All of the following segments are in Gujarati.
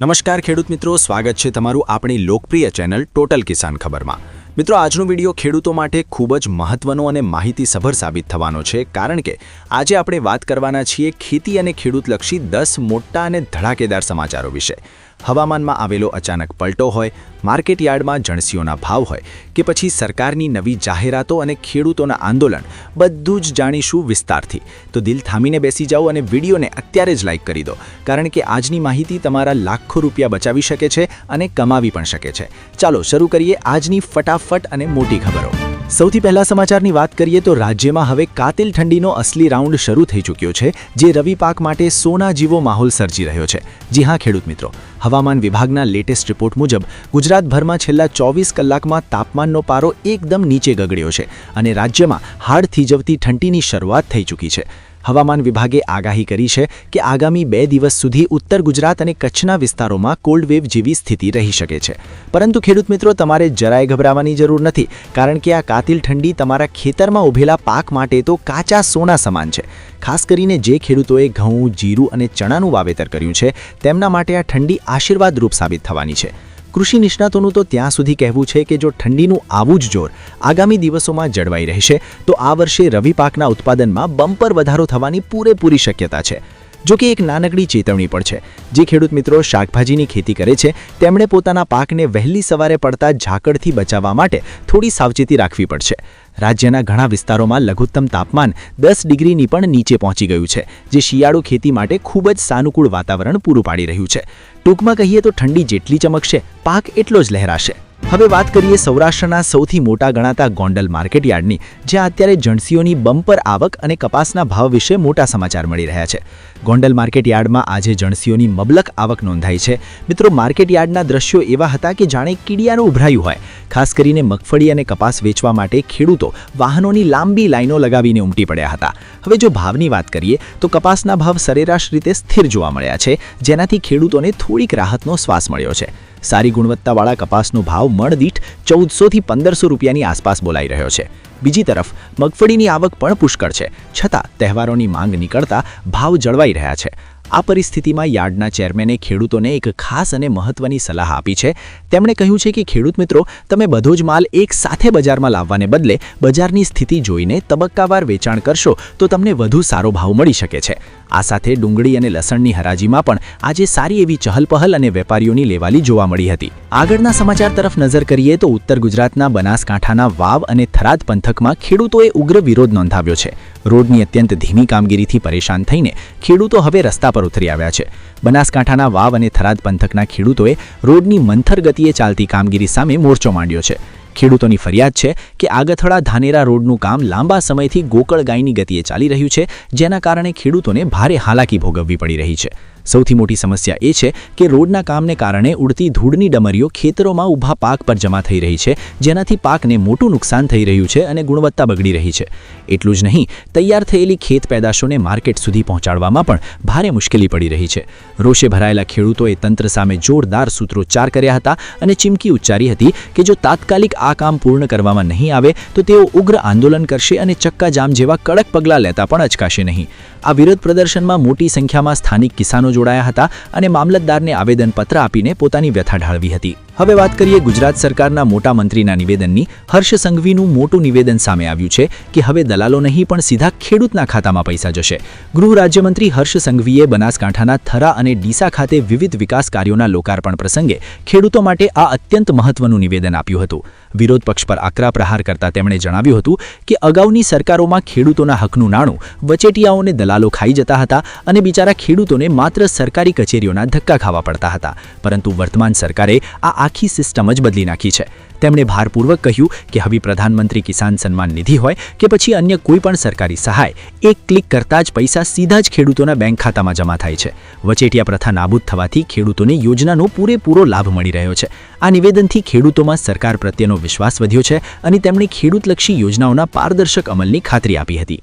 નમસ્કાર ખેડૂત મિત્રો, સ્વાગત છે તમારું આપણી લોકપ્રિય ચેનલ ટોટલ કિસાન ખબરમાં. મિત્રો, આજનો વીડિયો ખેડૂતો માટે ખૂબ જ મહત્વનો અને માહિતીસભર સાબિત થવાનો છે, કારણ કે આજે આપણે વાત કરવાના છીએ ખેતી અને ખેડૂતલક્ષી દસ મોટા અને ધડાકેદાર સમાચારો વિશે. હવામાનમાં આવેલો અચાનક પલટો હોય, માર્કેટ યાર્ડમાં જણસીઓના ભાવ હોય કે પછી સરકારની નવી જાહેરાતો અને ખેડૂતોના આંદોલન, બધું જ જાણીશું વિસ્તારથી. તો દિલ થામીને બેસી જાઓ અને વિડીયોને અત્યારે જ લાઇક કરી દો, કારણ કે આજની માહિતી તમારા લાખો રૂપિયા બચાવી શકે છે અને કમાવી પણ શકે છે. ચાલો શરૂ કરીએ આજની ફટાફટ અને મોટી ખબરો. સૌથી પહેલા સમાચારની વાત કરીએ તો રાજ્યમાં હવે કાતિલ ઠંડીનો અસલી રાઉન્ડ શરૂ થઈ ચૂક્યો છે, જે રવિ પાક માટે સોના જેવો માહોલ સર્જી રહ્યો છે. જી હા, ખેડૂત મિત્રો. હવામાન વિભાગના લેટેસ્ટ રિપોર્ટ મુજબ, ગુજરાતભરમાં છેલ્લા ચોવીસ કલાકમાં તાપમાનનો પારો એકદમ નીચે ગગડ્યો છે અને રાજ્યમાં હાડ થીજવતી ઠંડીની શરૂઆત થઈ ચૂકી છે. હવામાન વિભાગે આગાહી કરી છે કે આગામી બે દિવસ સુધી ઉત્તર ગુજરાત અને કચ્છના વિસ્તારોમાં કોલ્ડ વેવ જેવી સ્થિતિ રહી શકે છે. પરંતુ ખેડૂત મિત્રો, તમારે જરાય ગભરાવાની જરૂર નથી, કારણ કે આ કાતિલ ઠંડી તમારા ખેતરમાં ઉભેલા પાક માટે તો કાચા સોના સમાન છે. ખાસ કરીને જે ખેડૂતોએ ઘઉં, જીરું અને ચણાનું વાવેતર કર્યું છે, તેમના માટે આ ઠંડી આશીર્વાદરૂપ સાબિત થવાની છે. કૃષિ નિષ્ણાતોનું તો ત્યાં સુધી કહેવું છે કે જો ઠંડીનું આવું જ જોર આગામી દિવસોમાં જળવાઈ રહેશે, તો આ વર્ષે રવિ પાકના ઉત્પાદનમાં બમ્પર વધારો થવાની પૂરેપૂરી શક્યતા છે. જો કે એક નાનકડી ચેતવણી પણ છે. જે ખેડૂત મિત્રો શાકભાજીની ખેતી કરે છે, તેમણે પોતાના પાકને વહેલી સવારે પડતા ઝાકળથી બચાવવા માટે થોડી સાવચેતી રાખવી પડશે. રાજ્યના ઘણા વિસ્તારોમાં લઘુત્તમ તાપમાન દસ ડિગ્રીની પણ નીચે પહોંચી ગયું છે, જે શિયાળુ ખેતી માટે ખૂબ જ સાનુકૂળ વાતાવરણ પૂરું પાડી રહ્યું છે. ટૂંકમાં કહીએ તો ઠંડી જેટલી ચમકશે પાક એટલો જ લહેરાશે. હવે વાત કરીએ સૌરાષ્ટ્રના સૌથી મોટા ગણાતા ગોંડલ માર્કેટ યાર્ડની જ્યાં અત્યારે જણસીઓની બમ્પર આવક અને કપાસના ભાવ વિશે મોટા સમાચાર મળી રહ્યા છે. ગોંડલ માર્કેટ યાર્ડમાં આજે જણસીઓની મબલક આવક નોંધાઈ છે. મિત્રો માર્કેટ યાર્ડના દ્રશ્યો એવા હતા કે જાણે કીડિયાનું ઉભરાયું હોય. ખાસ કરીને મગફળી અને કપાસ વેચવા માટે ખેડૂતો વાહનોની લાંબી લાઈનો લગાવીને ઉમટી પડ્યા હતા. હવે જો ભાવની વાત કરીએ, તો કપાસના ભાવ સરેરાશ રીતે સ્થિર જોવા મળ્યા છે, જેનાથી ખેડૂતોને થોડીક રાહતનો શ્વાસ મળ્યો છે. સારી ગુણવત્તાવાળા કપાસનો ભાવ મણદીઠ ચૌદસોથી પંદરસો રૂપિયાની આસપાસ બોલાઈ રહ્યો છે. બીજી તરફ, મગફળીની આવક પણ પુષ્કળ છે. છતાં, તહેવારોની માંગ નીકળતા ભાવ જળવાઈ રહ્યા છે. આ પરિસ્થિતિમાં યાર્ડના ચેરમેને ખેડૂતોને એક ખાસ અને મહત્વની સલાહ આપી છે. તેમણે કહ્યું છે કે ખેડૂત મિત્રો, તમે બધો જ માલ એક સાથે બજારમાં લાવવાને બદલે બજારની સ્થિતિ જોઈને તબક્કાવાર વેચાણ કરશો તો તમને વધુ સારો ભાવ મળી શકે છે. આ સાથે ડુંગળી અને લસણની હરાજીમાં પણ આજે સારી એવી ચહલપહલ અને વેપારીઓની લેવાલી જોવા મળી હતી. આગળના સમાચાર તરફ નજર કરીએ તો ઉત્તર ગુજરાતના બનાસકાંઠાના વાવ અને થરાદ પંથકમાં ખેડૂતોએ ઉગ્ર વિરોધ નોંધાવ્યો છે. રોડની અત્યંત ધીમી કામગીરીથી પરેશાન થઈને ખેડૂતો હવે રસ્તા પર ઉતરી આવ્યા છે. બનાસકાંઠાના વાવ અને થરાદ પંથકના ખેડૂતોએ રોડની મંથર ગતિએ ચાલતી કામગીરી સામે મોરચો માંડ્યો છે. ખેડૂતોની ફરિયાદ છે કે આગથળા ધાનેરા રોડનું કામ લાંબા સમયથી ગોકળ ગાયની ગતિએ ચાલી રહ્યું છે, જેના કારણે ખેડૂતોને ભારે હાલાકી ભોગવવી પડી રહી છે. સૌથી મોટી સમસ્યા એ છે કે રોડના કામને કારણે ઉડતી ધૂળની ડમરીઓ ખેતરોમાં ઊભા પાક પર જમા થઈ રહી છે, જેનાથી પાકને મોટું નુકસાન થઈ રહ્યું છે અને ગુણવત્તા બગડી રહી છે. એટલું જ નહીં, તૈયાર થયેલી ખેત પેદાશોને માર્કેટ સુધી પહોંચાડવામાં પણ ભારે મુશ્કેલી પડી રહી છે. રોષે ભરાયેલા ખેડૂતોએ તંત્ર સામે જોરદાર સૂત્રોચ્ચાર કર્યા હતા અને ચીમકી ઉચ્ચારી હતી કે જો તાત્કાલિક આ કામ પૂર્ણ કરવામાં નહીં આવે, તો તેઓ ઉગ્ર આંદોલન કરશે અને ચક્કાજામ જેવા કડક પગલાં લેતા પણ અચકાશે નહીં. આ વિરોધ પ્રદર્શનમાં મોટી સંખ્યામાં સ્થાનિક કિસાનો જોડાયા હતા અને મામલતદારને આવેદનપત્ર આપીને પોતાની વ્યથા ઢાળવી હતી. હવે વાત કરીએ ગુજરાત સરકારના મોટા મંત્રીના નિવેદનની. હર્ષ સંઘવીનું મોટું નિવેદન સામે આવ્યું છે કે હવે દલાલો નહીં પણ સીધા ખેડૂતના ખાતામાં પૈસા જશે. ગૃહ રાજ્યમંત્રી હર્ષ સંઘવીએ બનાસકાંઠાના થરા અને ડીસા ખાતે વિવિધ વિકાસ કાર્યોના લોકાર્પણ પ્રસંગે ખેડૂતો માટે આ અત્યંત મહત્વનું નિવેદન આપ્યું હતું. વિરોધ પક્ષ પર આકરા પ્રહાર કરતા તેમણે જણાવ્યું હતું કે અગાઉની સરકારોમાં ખેડૂતોના હકનું નાણું, વચેટિયાઓને દલાલો ખાઈ જતા હતા અને બિચારા ખેડૂતોને માત્ર સરકારી કચેરીઓના ધક્કા ખાવા પડતા હતા. પરંતુ વર્તમાન સરકારે આ આખી સિસ્ટમ જ બદલી નાખી છે. તેમણે ભારપૂર્વક કહ્યું કે હવે પ્રધાનમંત્રી કિસાન સન્માન નિધિ હોય કે પછી અન્ય કોઈ પણ સરકારી સહાય, એક ક્લિક કરતાં જ પૈસા સીધા જ ખેડૂતોના બેંક ખાતામાં જમા થાય છે. વચેટિયા પ્રથા નાબૂદ થવાથી ખેડૂતોને યોજનાનો પૂરેપૂરો લાભ મળી રહ્યો છે. આ નિવેદનથી ખેડૂતોમાં સરકાર પ્રત્યેનો વિશ્વાસ વધ્યો છે અને તેમણે ખેડૂતલક્ષી યોજનાઓના પારદર્શક અમલની ખાતરી આપી હતી.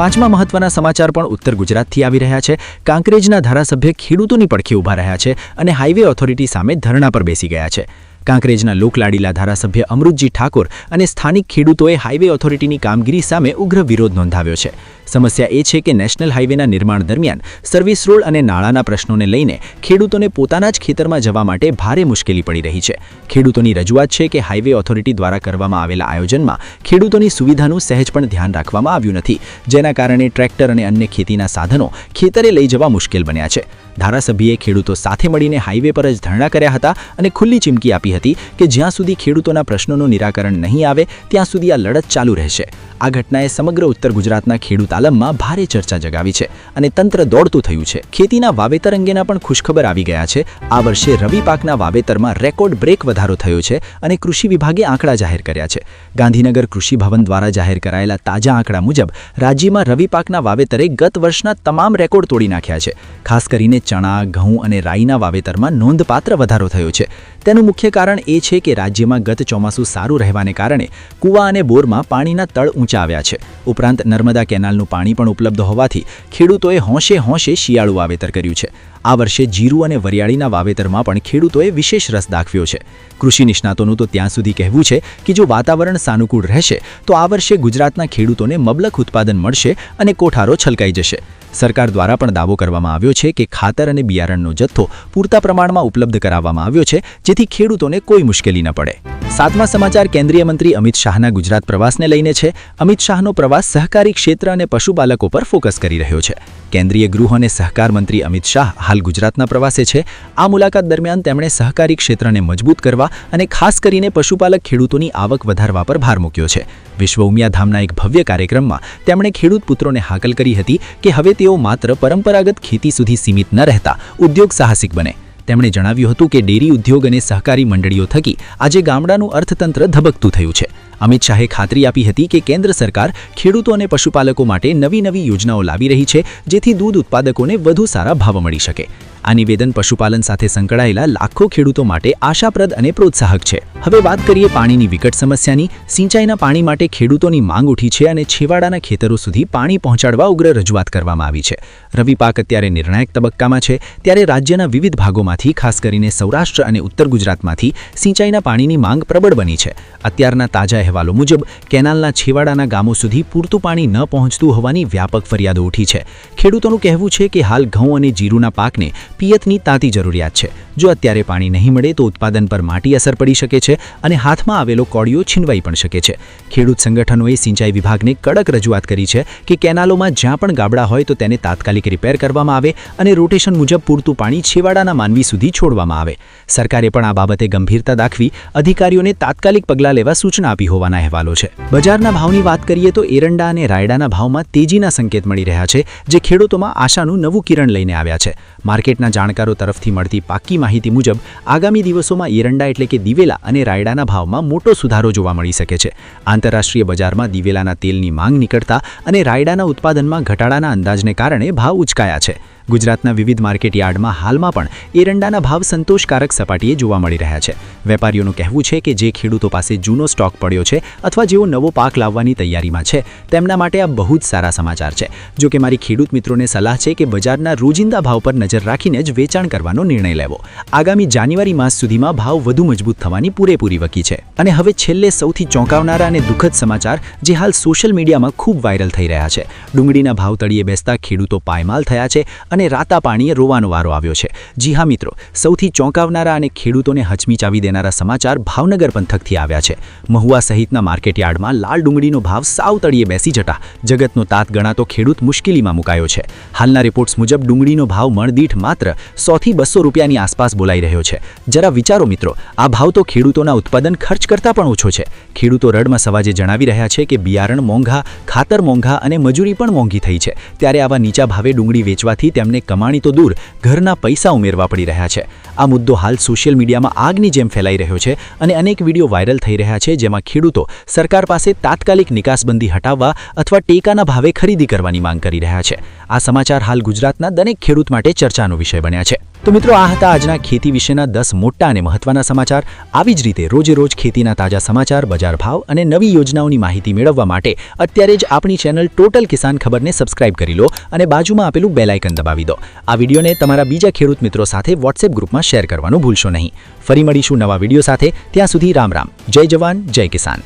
પાંચમા મહત્વના સમાચાર પણ ઉત્તર ગુજરાતથી આવી રહ્યા છે. કાંકરેજના ધારાસભ્ય ખેડૂતોની પડખે ઊભા રહ્યા છે અને હાઈવે ઓથોરિટી સામે ધરણા પર બેસી ગયા છે. કાંકરેજના લોકલાડીલા ધારાસભ્ય અમૃતજી ઠાકોર અને સ્થાનિક ખેડૂતોએ હાઇવે ઓથોરિટીની કામગીરી સામે ઉગ્ર વિરોધ નોંધાવ્યો છે. સમસ્યા એ છે કે નેશનલ હાઇવેના નિર્માણ દરમિયાન સર્વિસ રોડ અને નાળાના પ્રશ્નોને લઈને ખેડૂતોને પોતાના જ ખેતરમાં જવા માટે ભારે મુશ્કેલી પડી રહી છે. ખેડૂતોની રજૂઆત છે કે હાઇવે ઓથોરિટી દ્વારા કરવામાં આવેલા આયોજનમાં ખેડૂતોની સુવિધાનું સહેજ પણ ધ્યાન રાખવામાં આવ્યું નથી, જેના કારણે ટ્રેક્ટર અને અન્ય ખેતીના સાધનો ખેતરે લઈ જવા મુશ્કેલ બન્યા છે. ધારાસભ્યએ ખેડૂતો સાથે મળીને હાઈવે પર જ ધરણા કર્યા હતા અને ખુલ્લી ચીમકી આપી હતી કે જ્યાં સુધી ખેડૂતોના પ્રશ્નોનું નિરાકરણ નહીં આવે, ત્યાં સુધી આ લડત ચાલુ રહેશે. આ ઘટનાએ સમગ્ર ઉત્તર ગુજરાતના ખેડૂત આલમમાં ભારે ચર્ચા જગાવી છે અને તંત્ર દોડતું થયું છે. ખેતીના વાવેતર અંગેના પણ ખુશખબર આવી ગયા છે. આ વર્ષે રવિ પાકના વાવેતરમાં રેકોર્ડ બ્રેક વધારો થયો છે અને કૃષિ વિભાગે આંકડા જાહેર કર્યા છે. ગાંધીનગર કૃષિ ભવન દ્વારા જાહેર કરાયેલા તાજા આંકડા મુજબ રાજ્યમાં રવિ પાકના વાવેતરે ગત વર્ષના તમામ રેકોર્ડ તોડી નાખ્યા છે. ખાસ કરીને ચણા, ઘઉં અને રાઈના વાવેતરમાં નોંધપાત્ર વધારો થયો છે. તેનું મુખ્ય કારણ એ છે કે રાજ્યમાં ગત ચોમાસું સારું રહેવાને કારણે કૂવા અને બોરમાં પાણીના તળ આવ્યા છે. ઉપરાંત નર્મદા કેનાલનું પાણી પણ ઉપલબ્ધ હોવાથી ખેડૂતોએ હોંશે હોંશે શિયાળુ વાવેતર કર્યું છે. આ વર્ષે જીરું અને વરિયાળીના વાવેતરમાં પણ ખેડૂતોએ વિશેષ રસ દાખવ્યો છે. કૃષિ નિષ્ણાતોનું તો ત્યાં સુધી કહેવું છે કે જો વાતાવરણ સાનુકૂળ રહેશે, તો આ વર્ષે ગુજરાતના ખેડૂતોને મબલક ઉત્પાદન મળશે અને કોઠારો છલકાઈ જશે. સરકાર દ્વારા પણ દાવો કરવામાં આવ્યો છે કે ખાતર અને બિયારણનો જથ્થો પૂરતા પ્રમાણમાં ઉપલબ્ધ કરાવવામાં આવ્યો છે, જેથી ખેડૂતોને કોઈ મુશ્કેલી ન પડે. સાતમા સમાચાર કેન્દ્રીય મંત્રી અમિત શાહના ગુજરાત પ્રવાસને લઈને છે. અમિત શાહનો પ્રવાસ સહકારી ક્ષેત્ર અને પશુપાલકો પર ફોકસ કરી રહ્યો છે. કેન્દ્રીય ગૃહ અને સહકાર મંત્રી અમિત શાહ હાલ ગુજરાતના પ્રવાસે છે. આ મુલાકાત દરમિયાન તેમણે સહકારી ક્ષેત્રને મજબૂત કરવા અને ખાસ કરીને પશુપાલક ખેડૂતોની આવક વધારવા પર ભાર મૂક્યો છે. વિશ્વ ઉમિયાધામના એક ભવ્ય કાર્યક્રમમાં તેમણે ખેડૂત પુત્રોને હાકલ કરી હતી કે હવે તેઓ માત્ર પરંપરાગત ખેતી સુધી સીમિત ન રહેતા ઉદ્યોગ સાહસિક બને. તેમણે જણાવ્યું હતું કે ડેરી ઉદ્યોગ અને સહકારી મંડળીઓ થકી આજે ગામડાનું અર્થતંત્ર ધબકતું થયું છે. અમિત શાહે ખાતરી આપી હતી કે કેન્દ્ર સરકાર ખેડૂતો અને પશુપાલકો માટે નવી નવી યોજનાઓ લાવી રહી છે, જેથી દૂધ ઉત્પાદકોને વધુ સારા ભાવ મળી શકે. આ નિવેદન પશુપાલન સાથે સંકળાયેલા લાખો ખેડૂતો માટે આશાપ્રદ અને પ્રોત્સાહક છે. હવે વાત કરીએ પાણીની વિકટ સમસ્યાની. સિંચાઈના પાણી માટે ખેડૂતોની માંગ ઉઠી છે અને છેવાડાના ખેતરો સુધી પાણી પહોંચાડવા ઉગ્ર રજૂઆત કરવામાં આવી છે. રવિ પાક અત્યારે નિર્ણાયક તબક્કામાં છે. ત્યારે રાજ્યના વિવિધ ભાગોમાંથી, ખાસ કરીને સૌરાષ્ટ્ર અને ઉત્તર ગુજરાતમાંથી, સિંચાઈના પાણીની માંગ પ્રબળ બની છે. અત્યારના તાજા અહેવાલો મુજબ, કેનાલના છેવાડાના ગામો સુધી પૂરતું પાણી ન પહોંચતું હોવાની વ્યાપક ફરિયાદો ઉઠી છે. ખેડૂતોનું કહેવું છે કે હાલ ઘઉં અને જીરુના પાકને પિયતની તાતી જરૂરિયાત છે. જો અત્યારે પાણી નહીં મળે તો ઉત્પાદન પર માટી અસર પડી શકે છે અને હાથમાં આવેલો કોળિયો છીનવાઈ પણ શકે છે. ખેડૂત સંગઠનોએ સિંચાઈ વિભાગને કડક રજૂઆત કરી છે કે કેનાલોમાં જ્યાં પણ ગાબડા હોય તો તેને તાત્કાલિક રિપેર કરવામાં આવે અને રોટેશન મુજબ પૂરતું પાણી છેવાડાના માનવી સુધી છોડવામાં આવે. સરકારે પણ આ બાબતે ગંભીરતા દાખવી અધિકારીઓને તાત્કાલિક પગલાં લેવા સૂચના આપી હોવાના અહેવાલો છે. બજારના ભાવની વાત કરીએ તો એરંડા અને રાયડાના ભાવમાં તેજીના સંકેત મળી રહ્યા છે, જે ખેડૂતોમાં આશાનું નવું કિરણ લઈને આવ્યા છે. માર્કેટના જાણકારો તરફથી મળતી પાકી માહિતી મુજબ, આગામી દિવસોમાં એરંડા એટલે કે દિવેલા અને રાયડાના ભાવમાં મોટો સુધારો જોવા મળી શકે છે. આંતરરાષ્ટ્રીય બજારમાં દિવેલાના તેલની માંગ નીકળતા અને રાયડાના ઉત્પાદનમાં ઘટાડાના અંદાજને કારણે ભાવ ઉચકાયા છે. ગુજરાતના વિવિધ માર્કેટ યાર્ડમાં હાલમાં પણ એરંડાના ભાવ સંતોષકારક સપાટીએ જોવા મળી રહ્યા છે. વેપારીઓનું કહેવું છે કે જે ખેડૂતો પાસે જૂનો સ્ટોક પડ્યો છે અથવા જેઓ નવો પાક લાવવાની તૈયારીમાં છે, તેમના માટે આ બહુ જ સારા સમાચાર છે. જો કે મારી ખેડૂત મિત્રોને સલાહ છે કે બજારના રોજિંદા ભાવ પર નજર રાખીને જ વેચાણ કરવાનો નિર્ણય લેવો. આગામી જાન્યુઆરી માસ સુધીમાં ભાવ વધુ મજબૂત થવાની પૂરેપૂરી વકી છે. અને હવે છેલ્લે સૌથી ચોંકાવનારા અને દુઃખદ સમાચાર, જે હાલ સોશિયલ મીડિયામાં ખૂબ વાયરલ થઈ રહ્યા છે. ડુંગળીના ભાવ તળિયે બેસતા ખેડૂતો પાયમાલ થયા છે અને રાતા પાણીએ રોવાનો વારો આવ્યો છે. જી હા મિત્રો, સૌથી ચોંકાવનારા અને ખેડૂતોને હચમીચાવી દેનારા સમાચાર ભાવનગર પંથકથી આવ્યા છે. મહુવા સહિતના માર્કેટયાર્ડમાં લાલ ડુંગળીનો ભાવ સાવ તળીએ બેસી જતા જગતનો તાત ગણાતો ખેડૂત મુશ્કેલીમાં મુકાયો છે. હાલના રિપોર્ટ્સ મુજબ ડુંગળીનો ભાવ મણદીઠ માત્ર સોથી બસો રૂપિયાની આસપાસ બોલાઈ રહ્યો છે. જરા વિચારો મિત્રો, આ ભાવ તો ખેડૂતોના ઉત્પાદન ખર્ચ કરતાં પણ ઓછો છે. ખેડૂતો રડમાં સવાજે જણાવી રહ્યા છે કે બિયારણ મોંઘા, ખાતર મોંઘા અને મજૂરી પણ મોંઘી થઈ છે. ત્યારે આવા નીચા ભાવે ડુંગળી વેચવાથી તેમને કમાણી તો દૂર, ઘરના પૈસા ઉમેરવા પડી રહ્યા છે. આ મુદ્દો હાલ સોશિયલ મીડિયામાં આગની જેમ ફેલાઈ રહ્યો છે અને અનેક વીડિયો વાયરલ થઈ રહ્યા છે, જેમાં ખેડૂતો સરકાર પાસે તાત્કાલિક નિકાસબંધી હટાવવા અથવા ટેકાના ભાવે ખરીદી કરવાની માંગ કરી રહ્યા છે. આ સમાચાર હાલ ગુજરાતના દરેક ખેડૂત માટે ચર્ચાનો વિષય બન્યા છે. તો મિત્રો, આ હતા આજના ખેતી વિશેના દસ મોટા અને મહત્વના સમાચાર. આવી જ રીતે રોજે રોજ ખેતીના તાજા સમાચાર, બજાર ભાવ અને નવી યોજનાઓની માહિતી મેળવવા માટે અત્યારે જ આપણી ચેનલ ટોટલ કિસાન ખબરને સબસ્ક્રાઇબ કરી લો અને બાજુમાં આપેલું બેલ આઇકન દબાવો. દબાવી દો. આ વિડીયોને તમારા બીજા ખેડૂત મિત્રો સાથે વોટ્સએપ ગ્રુપમાં શેર કરવાનું ભૂલશો નહીં. ફરી મળીશું નવા વીડિયો સાથે. ત્યાં સુધી રામ રામ. જય જવાન, જય કિસાન.